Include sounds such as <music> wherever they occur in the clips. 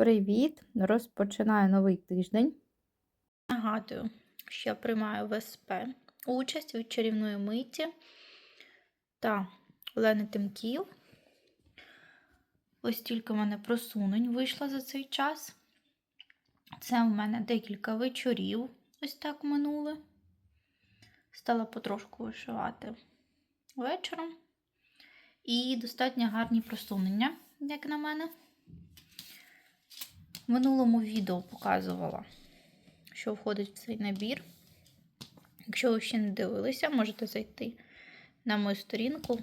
Привіт! Розпочинаю новий тиждень. Нагадую, що я приймаю ВСП участь від чарівної миті та Олени Тимків. Ось тільки в мене просунень вийшло за цей час. Це в мене декілька вечорів, ось так минули. Стала потрошку вишивати вечором. І достатньо гарні просунення, як на мене. Минулому відео показувала, що входить в цей набір. Якщо ви ще не дивилися, можете зайти на мою сторінку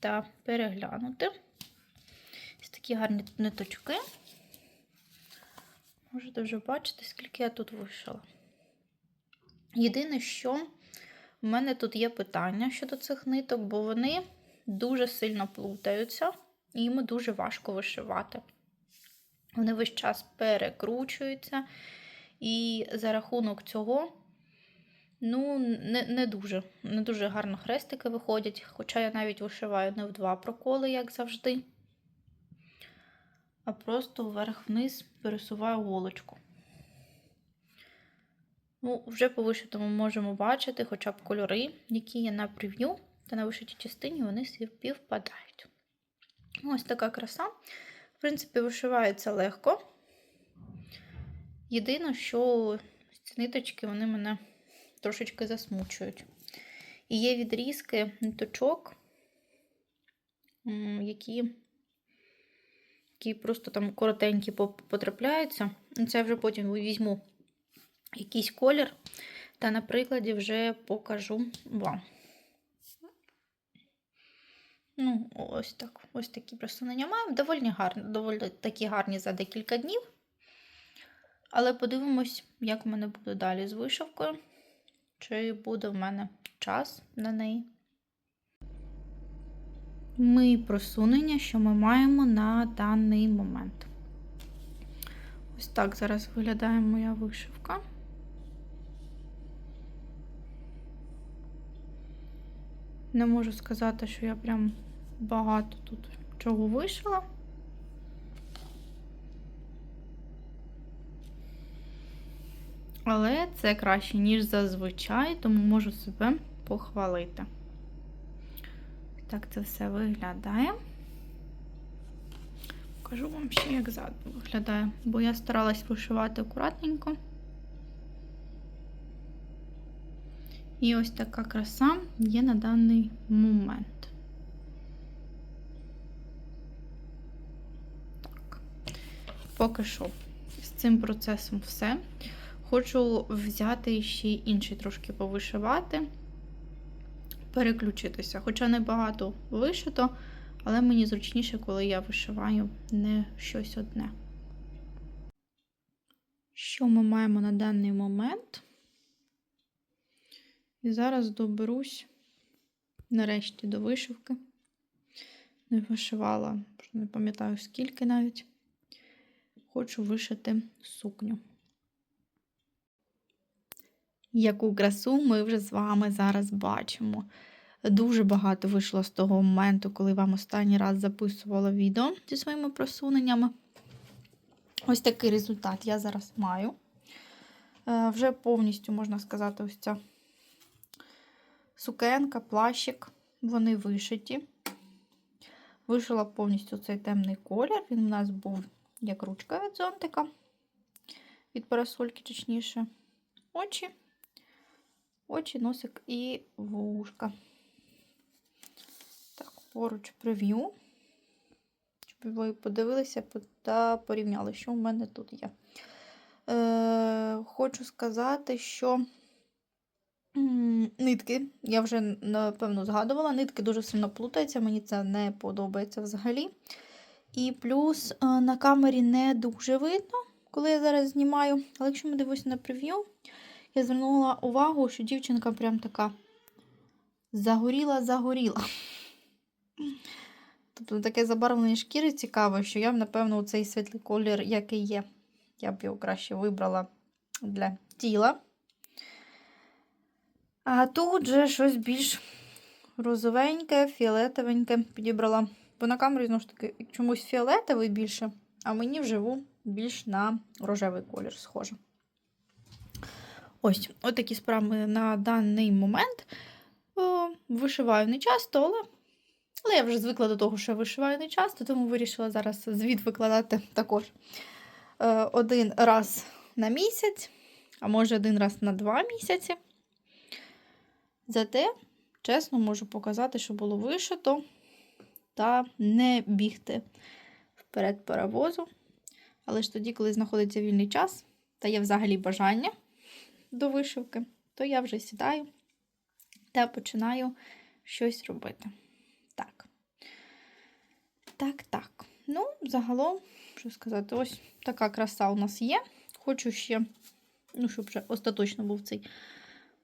та переглянути. Ось такі гарні ниточки. Можете вже бачити, скільки я тут вишила. Єдине, що в мене тут є питання щодо цих ниток, бо вони дуже сильно плутаються, і їм дуже важко вишивати. Вони весь час перекручуються, і за рахунок цього, ну, не не, дуже не дуже гарно хрестики виходять. Хоча я навіть вишиваю не в два проколи, як завжди, а просто вверх-вниз пересуваю голочку. Ну, Вже по вишитому можемо бачити хоча б кольори, які є на прев'ю, та на вишитій частині вони співпадають. Ось така краса. Принципі, вишивається легко. Єдине, що ці ниточки вони мене трошечки засмучують. І є відрізки ниточок, які які просто там коротенькі потрапляються. Це я вже потім візьму якийсь колір, та на прикладі вже покажу вам. Ну, ось так. Ось такі просунення маємо. Доволі гарні, доволі такі гарні за декілька днів. Але подивимось, як в мене буде далі з вишивкою. Чи буде в мене час на неї. Ми просунення, що ми маємо на даний момент. Ось так зараз виглядає моя вишивка. Не можу сказати, що я прям багато тут чого вишила. Але це краще, ніж зазвичай, тому можу себе похвалити. Так це все виглядає. Покажу вам ще, як ззаду виглядає, бо я старалась вишивати акуратненько. І ось така краса є на даний момент. Поки що з цим процесом все. Хочу взяти ще інший трошки повишивати, переключитися. Хоча не багато вишито, але мені зручніше, коли я вишиваю не щось одне. Що ми маємо на даний момент? І зараз доберусь нарешті до вишивки. Не вишивала, не пам'ятаю скільки навіть. Хочу вишити сукню. Яку красу ми вже з вами зараз бачимо. Дуже багато вийшло з того моменту, коли вам останній раз записувала відео зі своїми просуненнями. Ось такий результат я зараз маю. Е, вже повністю, можна сказати, ось ця сукенка, плащик, вони вишиті. Вишила повністю цей темний колір. Він у нас був як ручка від зонтика, від парасольки, точніше, очі, очі, носик і вушка. Так, поруч прев'ю, щоб ви подивилися та порівняли, що в мене тут є. Е, Хочу сказати, що Нитки, я вже, напевно, згадувала, нитки дуже сильно плутаються, мені це не подобається взагалі. І плюс е, на камері не дуже видно, коли я зараз знімаю. Але якщо ми дивимося на прев'ю, я звернула увагу, що дівчинка прям така загоріла-загоріла. Тобто таке забарвлення шкіри цікаве, що я б, напевно, цей світлий колір, який є, я б його краще вибрала для тіла. А тут же щось більш розовеньке, фіолетовеньке підібрала. Бо на камері, знову ж таки, чомусь фіолетовий більше а мені вживу більш на рожевий колір схоже. Ось, от такі справи на даний момент. О, вишиваю не часто, але, але я вже звикла до того, що я вишиваю не часто, тому вирішила зараз звіт викладати також е, один раз на місяць, а може один раз на два місяці. Зате, чесно, можу показати, що було вишито, та не бігти вперед паровозу. Але ж тоді, коли знаходиться вільний час, та є взагалі бажання до вишивки, то я вже сідаю та починаю щось робити. Так. Так, так. Ну, загалом, що сказати, ось така краса у нас є. Хочу ще, ну, щоб вже остаточно був цей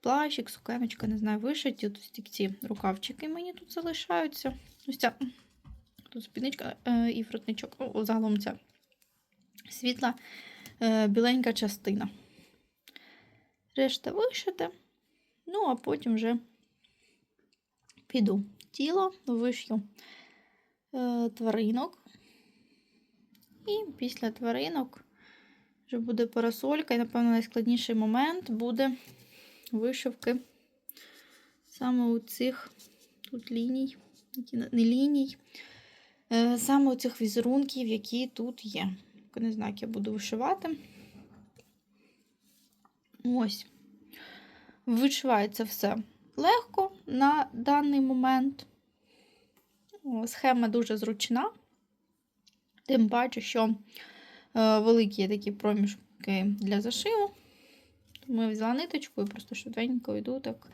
плащик, сукеночка, не знаю, вишиті. Ось ці рукавчики мені тут залишаються. Ось ця тут спідничка е, і фротничок. О, загалом ця світла е, біленька частина. Решта вишити. Ну, а потім вже піду тіло, вишью е, тваринок. І після тваринок вже буде парасолька, і, напевно, найскладніший момент буде вишивки саме у цих тут ліній, не ліній, е, саме у цих візерунків, які тут є. Не знаю, як я буду вишивати. Ось. Вишивається все легко на даний момент. Схема дуже зручна. Тим паче, що е, великі є такі проміжки для зашиву. Я взяла ниточку і просто швиденько йду, так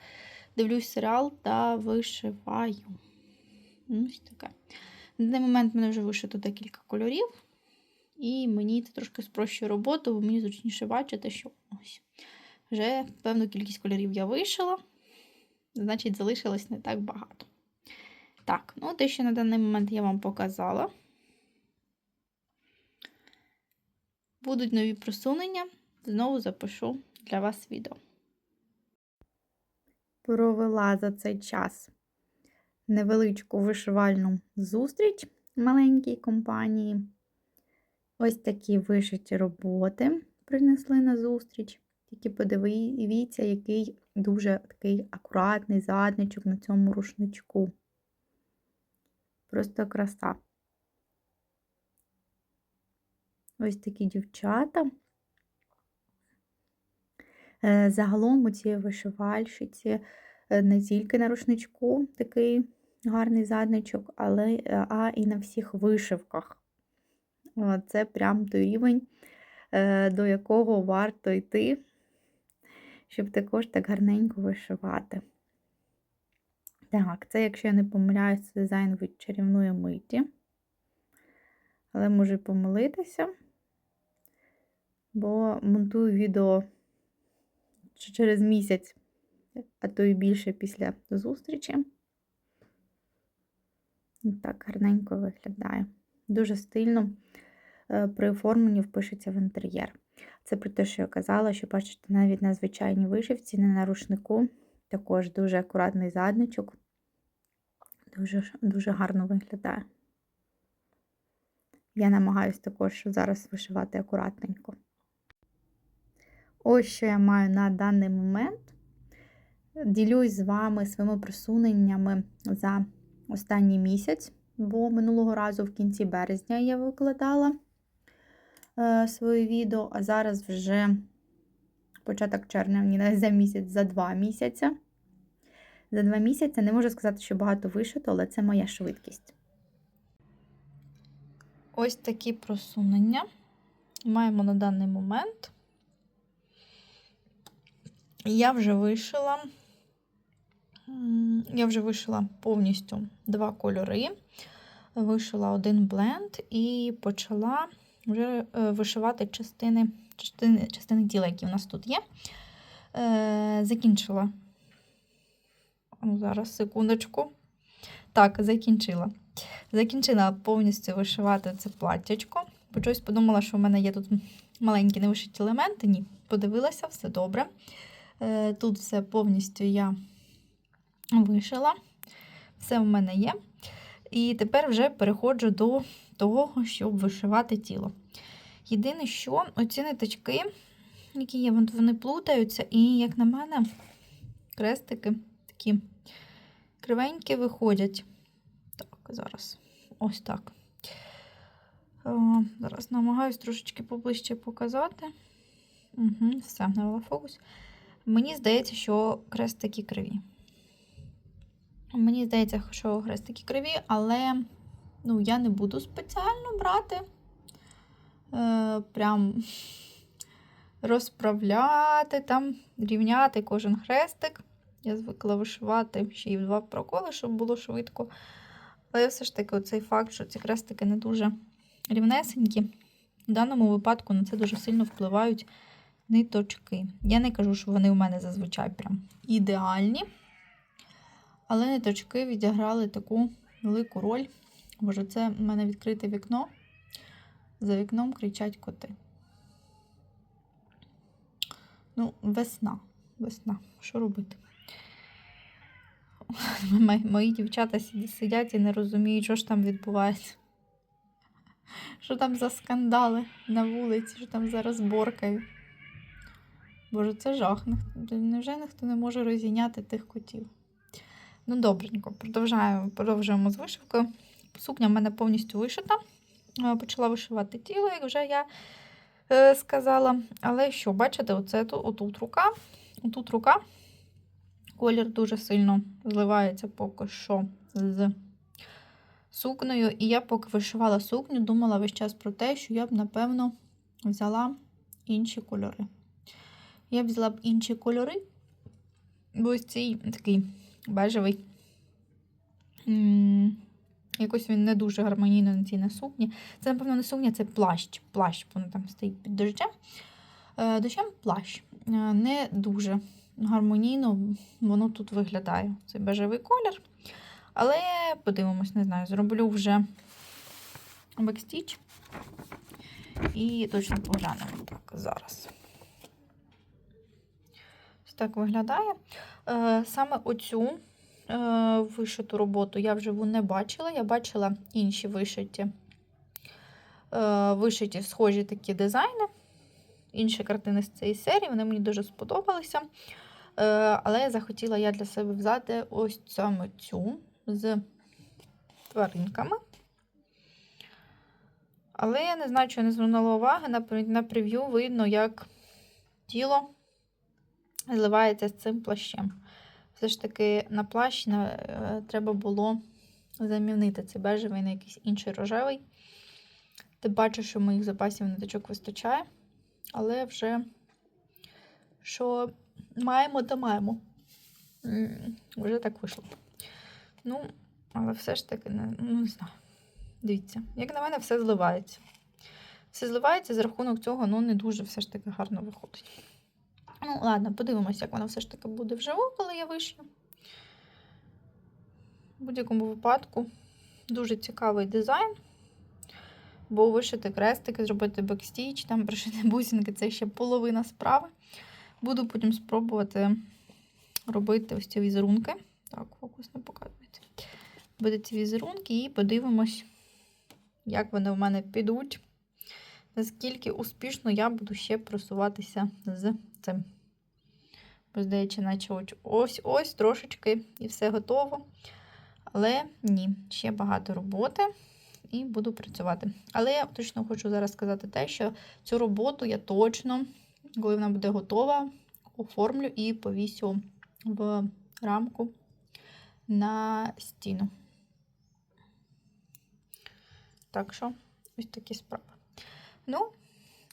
дивлюсь серіал та вишиваю. Ось таке. На даний момент в мене вже вишито декілька кольорів. І мені це трошки спрощує роботу, бо мені зручніше бачити, що ось. Вже певну кількість кольорів я вишила, значить, залишилось не так багато. Так, ну те, що на даний момент я вам показала. Будуть нові просунення, знову запишу для вас відео. Провела за цей час невеличку вишивальну зустріч маленькій компанії. Ось такі вишиті роботи принесли на зустріч. Тільки подивіться, який дуже такий акуратний задничок на цьому рушничку. Просто краса. Ось такі дівчата. Е, Загалом у цій вишивальщиці е, не тільки на рушничку такий гарний задничок, але е, а і на всіх вишивках. Це прям той рівень, до якого варто йти, щоб також так гарненько вишивати. Так, це, якщо я не помиляюсь, дизайн від чарівної миті. Але можу помилитися, бо монтую відео через місяць, а то і більше після зустрічі. Так гарненько виглядає. Дуже стильно при оформленні впишеться в інтер'єр. Це про те, що я казала, що бачите, навіть на звичайній вишивці, не на рушнику, також дуже акуратний задничок, дуже, дуже гарно виглядає. Я намагаюся також зараз вишивати акуратненько. Ось що я маю на даний момент. Ділюсь з вами своїми просуненнями за останній місяць, бо минулого разу в кінці березня я викладала е, своє відео, а зараз вже початок червня, навіть за місяць, за два місяці. За два місяці не можу сказати, що багато вишито, але це моя швидкість. Ось такі просунення маємо на даний момент. Я вже вишила, я вже вишила повністю два кольори, вишила один бленд і почала вже е, вишивати частини частини, частини тіла, які у нас тут є. Е, Закінчила. Зараз, секундочку. Так, закінчила. Закінчила повністю вишивати це платтячко. Бо щось подумала, що в мене є тут маленькі невишиті елементи. Ні, подивилася, все добре. Е, тут все повністю я вишила. Все в мене є. І тепер вже переходжу до того, щоб вишивати тіло. Єдине, що оці ниточки, які є, вони плутаються, і, як на мене, крестики такі кривенькі виходять. Так, зараз. Ось так. О, зараз намагаюсь трошечки поближче показати. Угу, все, навела фокус. Мені здається, що хрестики криві. Мені здається, що хрестики криві, але ну, я не буду спеціально брати. Е, прям розправляти, там, рівняти кожен хрестик. Я звикла вишивати ще й в два проколи, щоб було швидко. Але все ж таки, цей факт, що ці хрестики не дуже рівнесенькі, в даному випадку на це дуже сильно впливають ниточки. Я не кажу, що вони у мене зазвичай прям ідеальні. Але ниточки відіграли таку велику роль. Боже, це в мене відкрите вікно. За вікном кричать коти. Ну, весна. Весна. Що робити? <laughs> Мої дівчата сидять- і не розуміють, що ж там відбувається. Що там за скандали на вулиці, що там за розборкою. Боже, це жах. Невже ніхто не може розійняти тих котів? Ну, добренько, продовжаємо, продовжуємо з вишивкою. Сукня в мене повністю вишита. Е, Почала вишивати тіло, як вже я е, сказала. Але що, бачите, оце отут рука. Отут рука. Колір дуже сильно зливається поки що з сукнею. І я, поки вишивала сукню, думала весь час про те, що я б, напевно, взяла інші кольори. Я б взяла б інші кольори, бо ось цей такий бежевий. Якось він не дуже гармонійно на цій на сукні. Це, напевно, не сукня, це плащ. Плащ, воно там стоїть під дощем. Е, Дощем плащ. Е, Не дуже гармонійно воно тут виглядає. Це бежевий колір. Але подивимось, не знаю, зроблю вже бекстіч. І точно поглянемо так зараз. Так виглядає. Е, Саме оцю е, вишиту роботу я вживу не бачила. Я бачила інші вишиті, е, вишиті схожі такі дизайни. Інші картини з цієї серії, вони мені дуже сподобалися. Але захотіла я для себе взяти ось саме цю з тваринками. Але я не знаю, чи я не звернула уваги. На прев'ю видно, як тіло зливається з цим плащем. Все ж таки на плащ на, е, треба було замінити цей бежевий на якийсь інший рожевий. Ти бачиш, що моїх запасів ниточок вистачає, але вже що маємо, то маємо. Вже так вийшло. Ну, але все ж таки, не, ну, не знаю. Дивіться, як на мене, все зливається. Все зливається за рахунок цього, ну, не дуже все ж таки гарно виходить. Ну, ладно, подивимося, як воно все ж таки буде вживу, коли я вишью. В будь-якому випадку дуже цікавий дизайн. Бо вишити крестики, зробити бекстіч, там пришити бусинки це ще половина справи. Буду потім спробувати робити ось ці візерунки. Так, фокус не показується. Буде ці візерунки і подивимось, як вони в мене підуть. Наскільки успішно я буду ще просуватися з цим. Бо, здається, наче ось ось трошечки і все готово. Але ні, ще багато роботи і буду працювати. Але я точно хочу зараз сказати те, що цю роботу я точно, коли вона буде готова, оформлю і повісю в рамку на стіну. Так що, ось такі справи. Ну,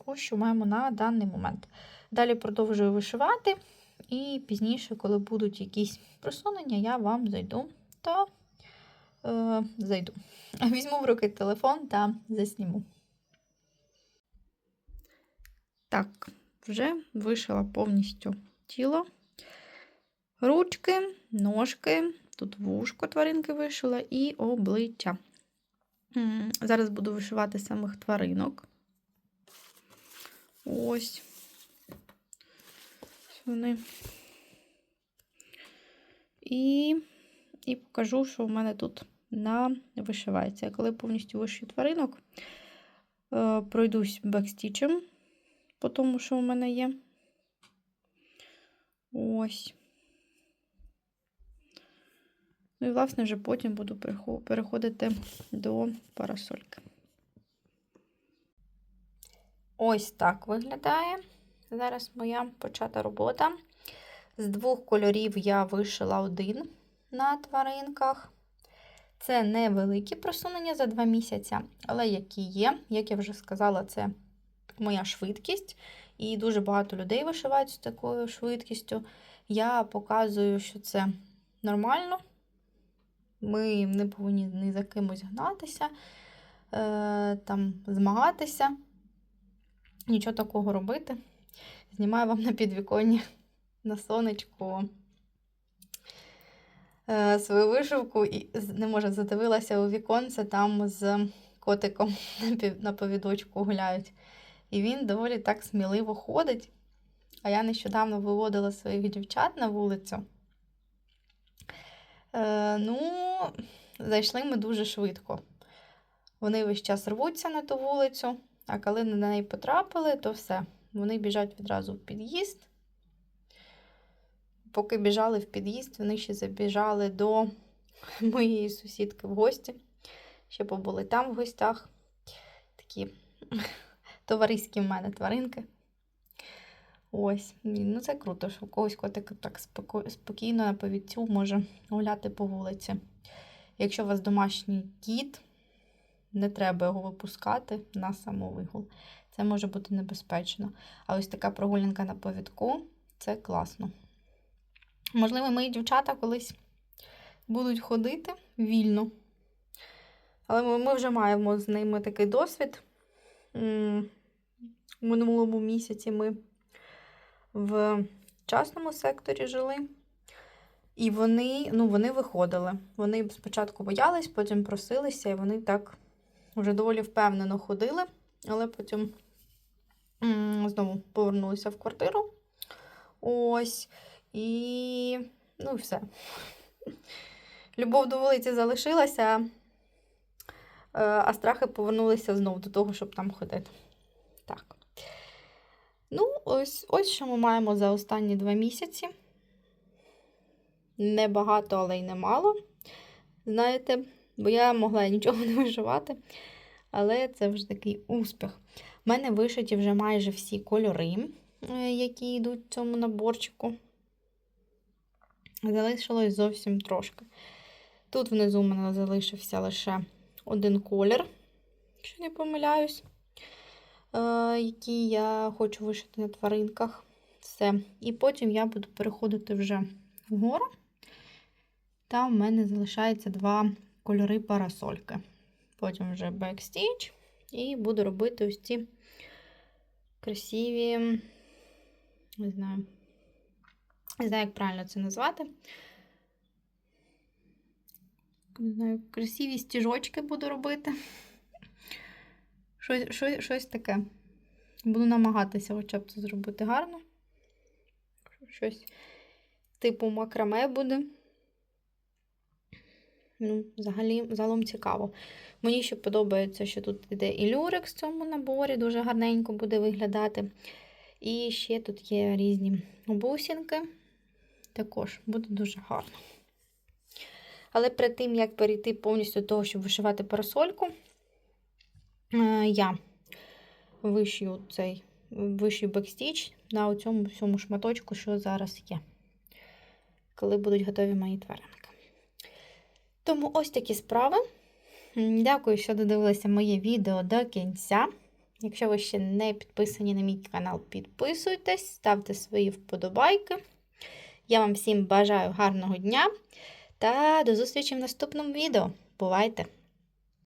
ось що маємо на даний момент. Далі продовжую вишивати, і пізніше, коли будуть якісь просунення, я вам зайду та е, зайду. <laughs> Візьму в руки телефон та засніму. Так, вже вишила повністю тіло. Ручки, ножки, тут вушко тваринки вишила і обличчя. Зараз буду вишивати самих тваринок. Ось. Вони. І, і покажу, що в мене тут на вишивається. Коли повністю вишию тваринок, е, пройдусь бекстічем по тому, що у мене є. Ось. Ну і, власне, вже потім буду переходити до парасольки. Ось так виглядає. Зараз моя почата робота. З двох кольорів я вишила один на тваринках. Це невеликі просунення за два місяці, але які є, як я вже сказала, це моя швидкість. І дуже багато людей вишивають з такою швидкістю. Я показую, що це нормально. Ми не повинні ні за кимось гнатися, е, там, змагатися, нічого такого робити. Знімаю вам на підвіконні <laughs> на сонечку е, свою вишивку і не може задивилася у віконце там з котиком <laughs> на повідочку гуляють. І він доволі так сміливо ходить. А я нещодавно виводила своїх дівчат на вулицю. Е, ну, зайшли ми дуже швидко. Вони весь час рвуться на ту вулицю, а коли на неї потрапили, то все. Вони біжать відразу в під'їзд. Поки біжали в під'їзд, вони ще забіжали до моєї сусідки в гості. Ще побули там в гостях. Такі товариські в мене тваринки. Ось, ну це круто, що у когось котик так спокійно на повідцю може гуляти по вулиці. Якщо у вас домашній кіт, не треба його випускати на самовигул. Це може бути небезпечно. А ось така прогулянка на повідку це класно. Можливо, мої дівчата колись будуть ходити вільно. Але ми, вже маємо з ними такий досвід. У минулому місяці ми в частному секторі жили. І вони, ну, вони виходили. Вони спочатку боялись, потім просилися, і вони так вже доволі впевнено ходили, але потім знову повернулися в квартиру. Ось. І ну, і все. Любов до вулиці залишилася, е, а страхи повернулися знову до того, щоб там ходити. Так. Ну, ось, ось що ми маємо за останні два місяці. Небагато, але й немало. Знаєте, бо я могла нічого не виживати. Але це вже такий успіх. У мене вишиті вже майже всі кольори, е, які йдуть в цьому наборчику. Залишилось зовсім трошки. Тут внизу у мене залишився лише один колір, якщо не помиляюсь, е, який я хочу вишити на тваринках. Все. І потім я буду переходити вже вгору. Там в мене залишається два кольори парасольки. Потім вже бекстіч. І буду робити ось ці красиві, не знаю, не знаю, як правильно це назвати. Не знаю, красиві стіжочки буду робити. Щось, щось, щось таке. Буду намагатися хоча б це зробити гарно. Щось типу макраме буде. Ну, взагалі, загалом цікаво. Мені ще подобається, що тут іде і люрик в цьому наборі, дуже гарненько буде виглядати. І ще тут є різні бусинки. Також буде дуже гарно. Але перед тим, як перейти повністю до того, щоб вишивати парасольку, е, я вишию цей вишию бекстіч на цьому всьому шматочку, що зараз є, коли будуть готові мої тваринки. Тому ось такі справи. Дякую, що додивилися моє відео до кінця. Якщо ви ще не підписані на мій канал, підписуйтесь, ставте свої вподобайки. Я вам всім бажаю гарного дня та до зустрічі в наступному відео. Бувайте!